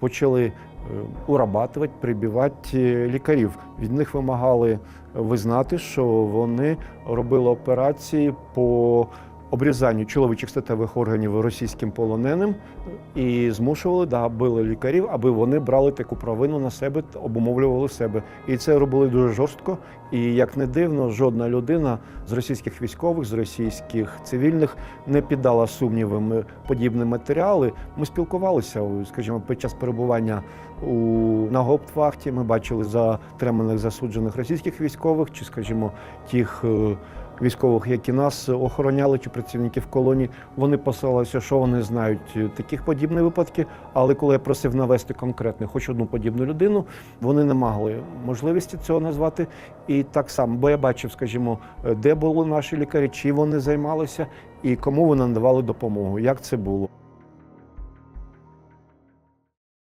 почали е, урабатувати, прибивати лікарів. Від них вимагали визнати, що вони робили операції по обрізанню чоловічих статевих органів російським полоненим і змушували, да, били лікарів, аби вони брали таку провину на себе, обумовлювали себе. І це робили дуже жорстко. І як не дивно, жодна людина з російських військових, з російських цивільних не піддала сумнівам е, подібні матеріали. Ми спілкувалися, скажімо, під час перебування у на гауптвахті. Ми бачили затриманих засуджених російських військових, чи, скажімо, тих. Військових, які нас охороняли, чи працівників колонії, вони посилалися, що вони знають е, таких подібних випадків. Але коли я просив навести конкретно хоч одну подібну людину, вони не мали можливості цього назвати. І так само, бо я бачив, скажімо, е, де були наші лікарі, чи вони займалися і кому вони надавали допомогу, як це було.